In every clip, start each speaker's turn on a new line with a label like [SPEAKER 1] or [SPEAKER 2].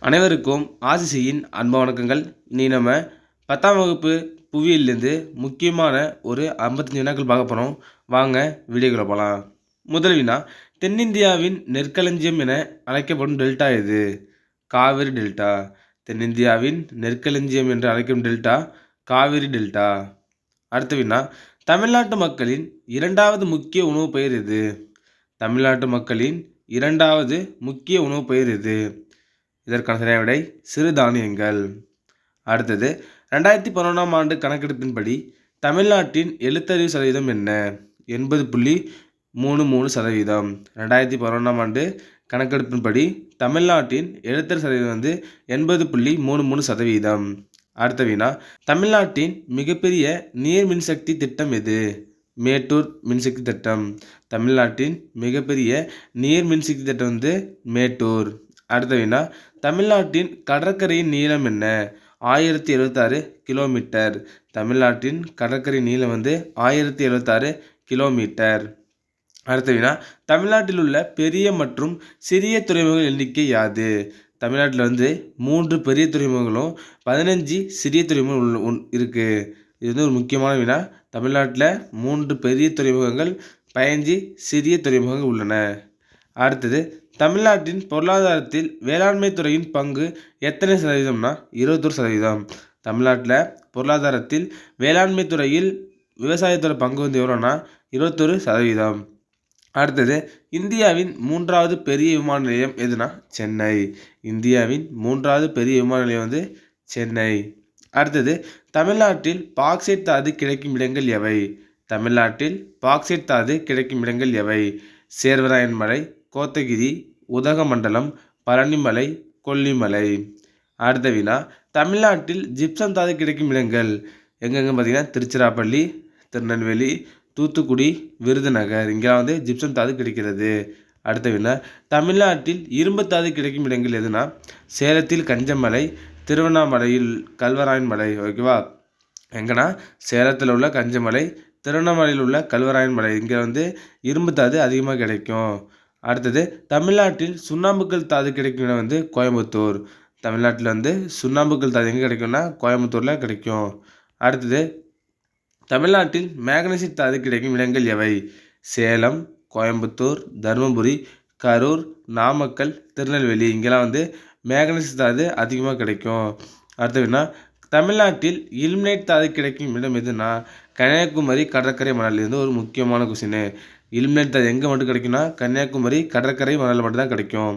[SPEAKER 1] அனைவருக்கும் ஆசிசியின் அன்ப வணக்கங்கள். நீ நம்ம பத்தாம் வகுப்பு புவியிலிருந்து முக்கியமான ஒரு ஐம்பத்தஞ்சு வினாக்கள் பார்க்க போகிறோம் வாங்க வீடியோக்குள்ள போகலாம் முதல் வினா தென்னிந்தியாவின் நெற்களஞ்சியம் என அழைக்கப்படும் டெல்டா எது? காவிரி டெல்டா. தென்னிந்தியாவின் நெற்களஞ்சியம் என்று அழைக்கும் டெல்டா காவிரி டெல்டா. அடுத்த வினா தமிழ்நாட்டு மக்களின் இரண்டாவது முக்கிய உணவு பெயர் எது? தமிழ்நாட்டு மக்களின் இரண்டாவது முக்கிய உணவு பெயர் எது? இதற்கான சரியான விடை சிறுதானியங்கள் அடுத்தது ரெண்டாயிரத்தி பதினொன்றாம் ஆண்டு கணக்கெடுப்பின்படி தமிழ்நாட்டின் எழுத்தறிவு சதவீதம் என்ன? எண்பது புள்ளி மூணு மூணு சதவீதம். ரெண்டாயிரத்தி பதினொன்றாம் ஆண்டு கணக்கெடுப்பின்படி தமிழ்நாட்டின் எழுத்தறிவு சதவீதம் வந்து எண்பது புள்ளி மூணு மூணு சதவீதம். அடுத்த வினா தமிழ்நாட்டின் மிகப்பெரிய நீர் மின்சக்தி திட்டம் எது? மேட்டூர் மின்சக்தி திட்டம். தமிழ்நாட்டின் மிகப்பெரிய நீர் மின்சக்தி திட்டம் வந்து மேட்டூர். அடுத்த வினா தமிழ்நாட்டின் கடற்கரையின் நீளம் என்ன? ஆயிரத்தி எழுபத்தாறு கிலோமீட்டர். தமிழ்நாட்டின் கடற்கரை நீளம் வந்து ஆயிரத்தி எழுபத்தாறு கிலோமீட்டர். அடுத்த வினா தமிழ்நாட்டில் உள்ள பெரிய மற்றும் சிறிய துறைமுகங்கள் எண்ணிக்கை யாது? தமிழ்நாட்டில் வந்து மூன்று பெரிய துறைமுகங்களும் பதினஞ்சு சிறிய துறைமுகங்கள் உள் இருக்குது இது வந்து ஒரு முக்கியமான வினா தமிழ்நாட்டில் மூன்று பெரிய துறைமுகங்கள் பதினஞ்சு சிறிய துறைமுகங்கள் உள்ளன. அடுத்தது தமிழ்நாட்டின் பொருளாதாரத்தில் வேளாண்மை துறையின் பங்கு எத்தனை சதவீதம்னா இருபத்தொரு சதவீதம். தமிழ்நாட்டில் பொருளாதாரத்தில் வேளாண்மை துறையில் விவசாயத்தோட பங்கு வந்து எவ்வளோன்னா இருபத்தொரு சதவீதம். அடுத்தது இந்தியாவின் மூன்றாவது பெரிய விமான நிலையம் எதுனா சென்னை. இந்தியாவின் மூன்றாவது பெரிய விமான நிலையம் வந்து சென்னை. அடுத்தது தமிழ்நாட்டில் பாக்ஸைட் தாது கிடைக்கும் இடங்கள் எவை? தமிழ்நாட்டில் பாக்சைட் தாது கிடைக்கும் இடங்கள் எவை? சேர்வராயன் மலை கோத்தகிரி உதகமண்டலம் பழனிமலை கொல்லிமலை. அடுத்த வினா தமிழ்நாட்டில் ஜிப்சம் தாது கிடைக்கும் இடங்கள். எங்கெங்க பார்த்தீங்கன்னா திருச்சிராப்பள்ளி திருநெல்வேலி தூத்துக்குடி விருதுநகர். இங்கெல்லாம் வந்து ஜிப்சம் தாது கிடைக்கிறது. அடுத்த வினா தமிழ்நாட்டில் இரும்பு தாது கிடைக்கும் இடங்கள் எதுனா சேலத்தில் கஞ்சமலை திருவண்ணாமலையில் கல்வராயன் மலை ஓகேவா எங்கன்னா சேலத்தில் உள்ள கஞ்சமலை திருவண்ணாமலையில் உள்ள கல்வராயன் மலை. இங்கே வந்து இரும்பு தாது அதிகமாக கிடைக்கும். அடுத்தது தமிழ்நாட்டில் சுண்ணாம்புக்கல் தாது கிடைக்கும் இடம் வந்து கோயம்புத்தூர். தமிழ்நாட்டில் வந்து சுண்ணாம்புக்கல் தாது எங்கே கிடைக்கும்னா கோயம்புத்தூரில் கிடைக்கும். அடுத்தது தமிழ்நாட்டில் மேக்னசிட் தாது கிடைக்கும் இடங்கள் எவை? சேலம் கோயம்புத்தூர் தருமபுரி கரூர் நாமக்கல் திருநெல்வேலி. இங்கெல்லாம் வந்து மேக்னசிட் தாது அதிகமாக கிடைக்கும். அடுத்ததுன்னா தமிழ்நாட்டில் இல்மினேட் தாது கிடைக்கும் இடம் எதுனா கன்னியாகுமரி கடற்கரை மணல் இது ஒரு முக்கியமான கொஸ்டின் இலுமினேட் தாது எங்கே மட்டும் கிடைக்கும்னா கன்னியாகுமரி கடற்கரை மணல் மட்டும்தான் கிடைக்கும்.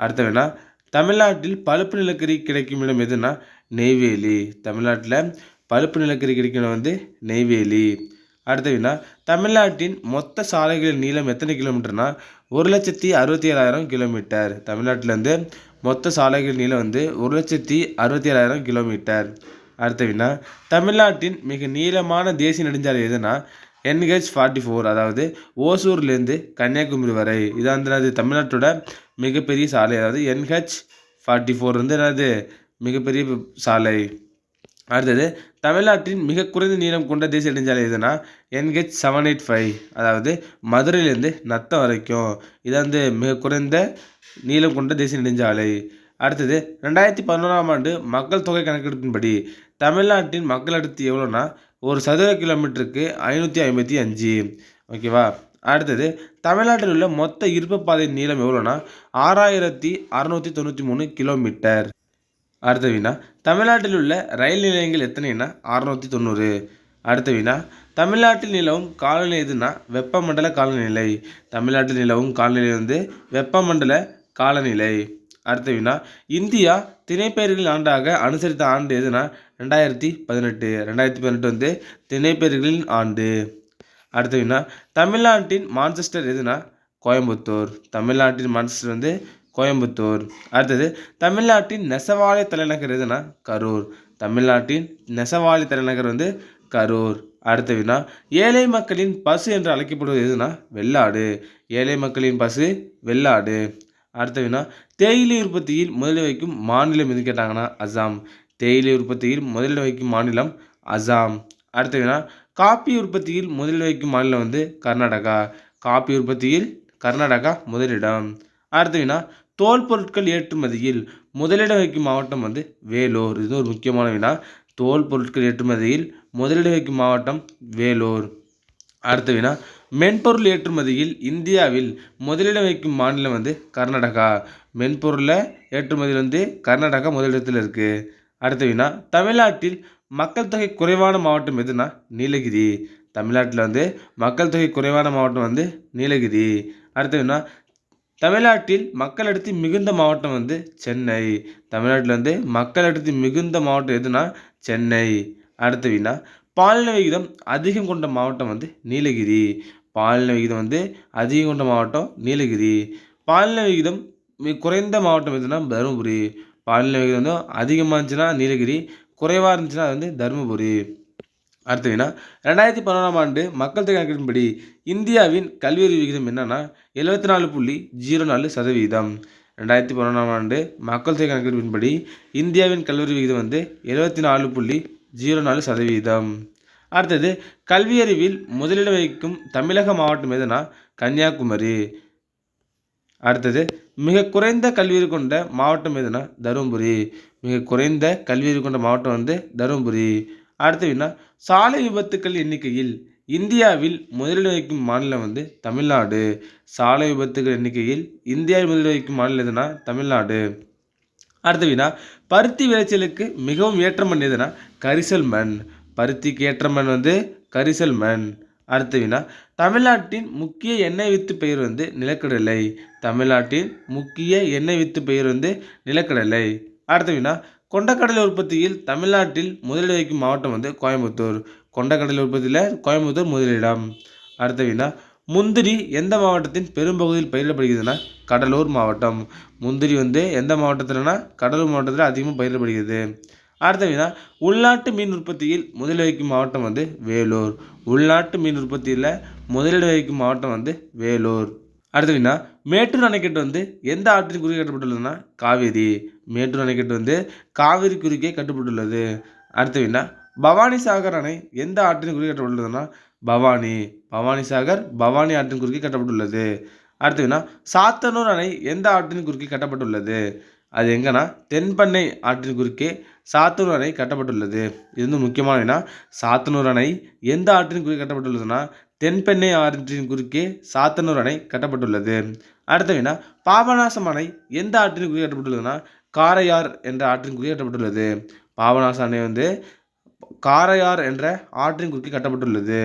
[SPEAKER 1] அடுத்த வேணா தமிழ்நாட்டில் பழுப்பு நிலக்கரி கிடைக்கும் இடம் எதுனா நெய்வேலி. தமிழ்நாட்டில் பழுப்பு நிலக்கரி கிடைக்கும் இடம் வந்து நெய்வேலி. அடுத்த வினா தமிழ்நாட்டின் மொத்த சாலைகளின் நீளம் எத்தனை கிலோமீட்டர்னா ஒரு லட்சத்தி அறுபத்தி ஏழாயிரம் கிலோமீட்டர். தமிழ்நாட்டில் வந்து மொத்த சாலைகள் நீளம் வந்து ஒரு லட்சத்தி அறுபத்தி ஏழாயிரம் கிலோமீட்டர். அடுத்த வினா தமிழ்நாட்டின் மிக நீளமான தேசிய நெடுஞ்சாலை எதுனா என்ஹெச் ஃபார்ட்டி ஃபோர் அதாவது ஓசூர்லேருந்து கன்னியாகுமரி வரை. இதான் வந்து என்னது தமிழ்நாட்டோட மிகப்பெரிய சாலை. அதாவது என்ஹெச் ஃபார்ட்டி ஃபோர் வந்து என்னது மிகப்பெரிய சாலை. அடுத்தது தமிழ்நாட்டின் மிக குறைந்த நீளம் கொண்ட தேசிய நெடுஞ்சாலை எதுனா என்ஹெச் செவன் எயிட் ஃபைவ் அதாவது மதுரையிலேருந்து நத்தம் வரைக்கும். இது வந்து மிக குறைந்த நீளம் கொண்ட தேசிய நெடுஞ்சாலை. அடுத்தது ரெண்டாயிரத்தி பதினோராம் ஆண்டு மக்கள் தொகை கணக்கெடுப்பின்படி தமிழ்நாட்டின் மக்கள் அடர்த்தி எவ்வளோனா ஒரு சதுர கிலோமீட்டருக்கு ஐநூற்றி ஐம்பத்தி அஞ்சு. ஓகேவா? அடுத்தது தமிழ்நாட்டில் உள்ள மொத்த இருப்பு பாதை நீளம் எவ்வளோன்னா ஆறாயிரத்தி அறநூற்றி தொண்ணூற்றி மூணு கிலோமீட்டர். அடுத்த வினா தமிழ்நாட்டில் உள்ள ரயில் நிலையங்கள் எத்தனைன்னா அறநூற்றி தொண்ணூறு. அடுத்த வினா தமிழ்நாட்டில் நிலவும் காலநிலை எதுனா? வெப்பமண்டல காலநிலை. தமிழ்நாட்டில் நிலவும் காலநிலை வந்து வெப்பமண்டல காலநிலை. அடுத்த வினா இந்தியா திணைப்பெயர்களின் ஆண்டாக அனுசரித்த ஆண்டு எதுனா? ரெண்டாயிரத்தி பதினெட்டு. ரெண்டாயிரத்தி பதினெட்டு வந்து திணைப்பயிர்களின் ஆண்டு. அடுத்த வினா தமிழ்நாட்டின் மான்செஸ்டர் எதுனா? கோயம்புத்தூர். தமிழ்நாட்டின் மான்செஸ்டர் வந்து கோயம்புத்தூர். அடுத்தது தமிழ்நாட்டின் நெசவாலை தலைநகர் எதுனா? கரூர். தமிழ்நாட்டின் நெசவாலை தலைநகர் வந்து கரூர். அடுத்த வினா ஏழை மக்களின் பசு என்று அழைக்கப்படுவது எதுனா? வெள்ளாடு. ஏழை மக்களின் பசு வெள்ளாடு. அடுத்த வினா தேயிலை உற்பத்தியில் முதலில் வைக்கும் மாநிலம் எது கேட்டாங்கன்னா அசாம். தேயிலை உற்பத்தியில் முதலில் வைக்கும் மாநிலம் அசாம். அடுத்ததுனா காப்பி உற்பத்தியில் முதலில் வைக்கும் மாநிலம் வந்து கர்நாடகா. காப்பி உற்பத்தியில் கர்நாடகா முதலிடம். அடுத்த தோல் பொருட்கள் ஏற்றுமதியில் முதலிடம் வைக்கும் மாவட்டம் வந்து வேலூர். இது ஒரு முக்கியமான வினா. தோல் பொருட்கள் ஏற்றுமதியில் முதலிடம் வைக்கும் மாவட்டம் வேலூர். அடுத்த வினா? மென்பொருள் ஏற்றுமதியில் இந்தியாவில் முதலிடம் வைக்கும் மாநிலம் வந்து கர்நாடகா. மென்பொருளில் ஏற்றுமதியில் வந்து கர்நாடகா முதலிடத்தில் இருக்குது அடுத்த வினா தமிழ்நாட்டில் மக்கள் தொகை குறைவான மாவட்டம் எதுனா நீலகிரி. தமிழ்நாட்டில் வந்து மக்கள் தொகை குறைவான மாவட்டம் வந்து நீலகிரி. அடுத்த வினா தமிழ்நாட்டில் மக்கள் அடர்த்தி மிகுந்த மாவட்டம் வந்து சென்னை. தமிழ்நாட்டில் வந்து மக்கள் அடர்த்தி மிகுந்த மாவட்டம் எதுனா சென்னை. அடுத்த வினா பாலின விகிதம் அதிகம் கொண்ட மாவட்டம் வந்து நீலகிரி. பாலின விகிதம் வந்து அதிகம் கொண்ட மாவட்டம் நீலகிரி. பாலின விகிதம் மிக குறைந்த மாவட்டம் எதுனா தருமபுரி. வானிலை விகிதம் வந்து அதிகமாக இருந்துச்சுன்னா நீலகிரி குறைவாக இருந்துச்சுன்னா அது வந்து தருமபுரி. அடுத்த வினா ரெண்டாயிரத்தி பதினொன்றாம் ஆண்டு மக்கள் தொகை கணக்கின்படி இந்தியாவின் கல்வியறிவு விகிதம் என்னன்னா எழுபத்தி நாலு புள்ளி ஜீரோ நாலு சதவீதம். ரெண்டாயிரத்தி பதினொன்றாம் ஆண்டு மக்கள் தொகை கணக்கெடுப்பின்படி இந்தியாவின் கல்லூரி விகிதம் வந்து எழுபத்தி நாலு புள்ளி ஜீரோ நாலு சதவீதம். அடுத்தது கல்வியறிவில் முதலிடம் வகிக்கும் தமிழக மாவட்டம் எதுனா கன்னியாகுமரி. அடுத்தது மிக குறைந்த கல்வியறிவு கொண்ட மாவட்டம் எதுனா தருமபுரி. மிக குறைந்த கல்வியறிவு கொண்ட மாவட்டம் வந்து தருமபுரி. அடுத்து என்ன சாலை விபத்துக்கள் எண்ணிக்கையில் இந்தியாவில் முதலிடம் வகிக்கும் மாநிலம் வந்து தமிழ்நாடு. சாலை விபத்துகள் எண்ணிக்கையில் இந்தியாவில் முதலிடம் வகிக்கும் மாநிலம் எதுனா தமிழ்நாடு. அடுத்து வினா பருத்தி விளைச்சலுக்கு மிகவும் ஏற்ற மண் எதுனா கரிசல் மண் பருத்திக்கு ஏற்ற மண் வந்து கரிசல் மண் அடுத்த வினா தமிழ்நாட்டின் முக்கிய எண்ணெய் வித்து பயிர் வந்து நிலக்கடலை. தமிழ்நாட்டின் முக்கிய எண்ணெய் வித்து பயிர் வந்து நிலக்கடலை. அடுத்த வினா கொண்டக்கடலை உற்பத்தியில் தமிழ்நாட்டில் முதலிட வைக்கும் மாவட்டம் வந்து கோயம்புத்தூர். கொண்டக்கடலை உற்பத்தியில் கோயம்புத்தூர் முதலிடம். அடுத்த வினா முந்திரி எந்த மாவட்டத்தின் பெரும்பகுதியில் பயிரிடப்படுகிறதுனா கடலூர் மாவட்டம். முந்திரி வந்து எந்த மாவட்டத்தில்னா கடலூர் மாவட்டத்தில் அதிகமாக பயிரிடப்படுகிறது. அடுத்த வினா உள்நாட்டு மீன் உற்பத்தியில் முதலில் வைக்கும் மாவட்டம் வந்து வேலூர். உள்நாட்டு மீன் உற்பத்தியில் முதலில் வைக்கும் மாவட்டம் வந்து வேலூர். அடுத்த வினா மேட்டூர் அணைக்கட்டு வந்து எந்த ஆற்றின் குறுக்கே கட்டப்பட்டுள்ளதுன்னா காவேரி. மேட்டூர் அணைக்கட்டு வந்து காவிரி குறுக்கே கட்டப்பட்டுள்ளது. அடுத்த வினா பவானி சாகர் அணை எந்த ஆற்றின் குறுக்கே கட்டப்பட்டுள்ளதுன்னா பவானி. பவானி சாகர் பவானி ஆற்றின் குறுக்கே கட்டப்பட்டுள்ளது. அடுத்த வினா சாத்தனூர் அணை எந்த ஆற்றின் குறுக்கே கட்டப்பட்டுள்ளது? அது எங்கன்னா தென்பண்ணை ஆற்றின் குறுக்கே சாத்தனூர் அணை கட்டப்பட்டுள்ளது. இது வந்து முக்கியமான வினா சாத்தனூர் அணை எந்த ஆற்றின் குறுக்கே கட்டப்பட்டுள்ளதுன்னா தென்பெண்ணை ஆற்றின் குறுக்கே சாத்தனூர் அணை கட்டப்பட்டுள்ளது. அடுத்த வினா பாபநாசம் அணை எந்த ஆற்றின் குறுக்கே கட்டப்பட்டுள்ளதுன்னா காரையார் என்ற ஆற்றின் குறுக்கே கட்டப்பட்டுள்ளது. பாபநாசம் அணை வந்து காரையார் என்ற ஆற்றின் குறுக்கே கட்டப்பட்டுள்ளது.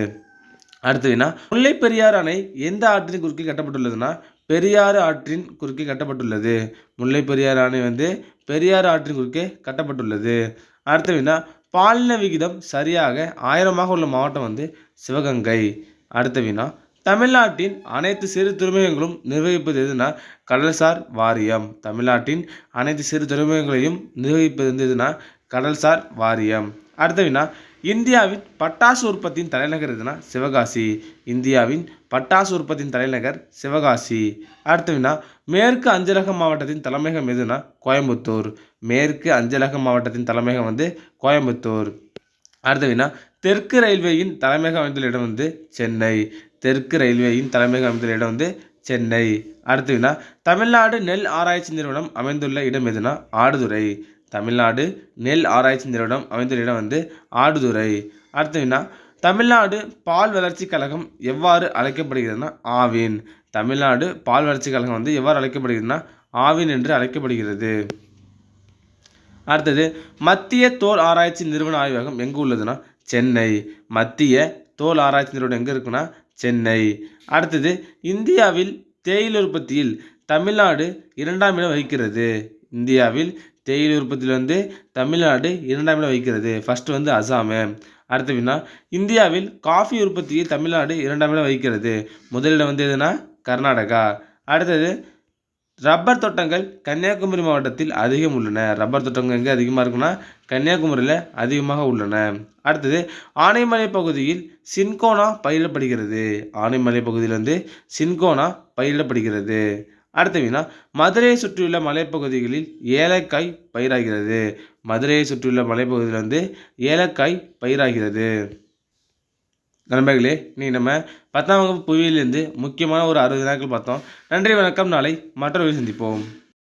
[SPEAKER 1] அடுத்த வினா முல்லை பெரியார் அணை எந்த ஆற்றின் குறுக்கே கட்டப்பட்டுள்ளதுன்னா பெரியாறு ஆற்றின் குறுக்கே கட்டப்பட்டுள்ளது. முல்லை பெரியாறு அணை வந்து பெரியாறு ஆற்றின் குறுக்கே கட்டப்பட்டுள்ளது. அடுத்த வினா பாலின விகிதம் சரியாக ஆயிரமாக உள்ள மாவட்டம் வந்து சிவகங்கை. அடுத்த வினா தமிழ்நாட்டின் அனைத்து சிறு துறைமுகங்களும் நிர்வகிப்பது எதுனா? கடல்சார் வாரியம். தமிழ்நாட்டின் அனைத்து சிறு துறைமுகங்களையும் நிர்வகிப்பது வந்து எதுனா? கடல்சார் வாரியம். அடுத்த வினா இந்தியாவின் பட்டாசு உற்பத்தியின் தலைநகர் எதுனா சிவகாசி. இந்தியாவின் பட்டாசு உற்பத்தியின் தலைநகர் சிவகாசி. அடுத்தவினா மேற்கு அஞ்சலக மாவட்டத்தின் தலைமையகம் எதுனா கோயம்புத்தூர். மேற்கு அஞ்சலக மாவட்டத்தின் தலைமையகம் வந்து கோயம்புத்தூர். அடுத்தவினா தெற்கு ரயில்வேயின் தலைமையகம் அமைந்துள்ள இடம் வந்து சென்னை. தெற்கு ரயில்வேயின் தலைமையகம் அமைந்துள்ள இடம் வந்து சென்னை. அடுத்தவினா தமிழ்நாடு நெல் ஆராய்ச்சி நிறுவனம் அமைந்துள்ள இடம் எதுனா ஆடுதுறை. தமிழ்நாடு நெல் ஆராய்ச்சி நிறுவனம் அமைந்துள்ள இடம் வந்து ஆடுதுறை. அடுத்த தமிழ்நாடு பால் வளர்ச்சி கழகம் எவ்வாறு அழைக்கப்படுகிறதுனா ஆவின். தமிழ்நாடு பால் வளர்ச்சி கழகம் வந்து எவ்வாறு அழைக்கப்படுகிறதுனா ஆவின் என்று அழைக்கப்படுகிறது. அடுத்தது மத்திய தோல் ஆராய்ச்சி நிறுவன ஆய்வகம் எங்கே உள்ளதுன்னா சென்னை. மத்திய தோல் ஆராய்ச்சி நிறுவனம் எங்கே இருக்குன்னா சென்னை. அடுத்தது இந்தியாவில் தேயிலை உற்பத்தியில் தமிழ்நாடு இரண்டாம் இடம் வகிக்கிறது. இந்தியாவில் தேயிலை உற்பத்தியில் வந்து தமிழ்நாடு இரண்டாம் இடம் வகிக்கிறது. ஃபஸ்ட்டு வந்து அசாமு. அடுத்த வினா இந்தியாவில் காஃபி உற்பத்தியில் தமிழ்நாடு இரண்டாம் இடம் வகிக்கிறது. முதலிடம் வந்து எதுனா கர்நாடகா. அடுத்தது ரப்பர் தோட்டங்கள் கன்னியாகுமரி மாவட்டத்தில் அதிகம் உள்ளன. ரப்பர் தோட்டங்கள் எங்கே அதிகமாக இருக்குன்னா கன்னியாகுமரியில் அதிகமாக உள்ளன. அடுத்தது ஆனைமலை பகுதியில் சின்கோனா பயிரிடப்படுகிறது. ஆனைமலை பகுதியில் வந்து சின்கோனா பயிரிடப்படுகிறது. அடுத்த வினா மதுரையை சுற்றியுள்ள மலைப்பகுதிகளில் ஏலக்காய் பயிராகிறது. மதுரையை சுற்றியுள்ள மலைப்பகுதியில் வந்து ஏலக்காய் பயிராகிறது. நண்பர்களே நீ நம்ம பத்தாம் வகுப்பு புவியிலிருந்து முக்கியமான ஒரு அறுபது நாட்கள் பார்த்தோம். நன்றி வணக்கம். நாளை மற்றொரு சந்திப்போம்.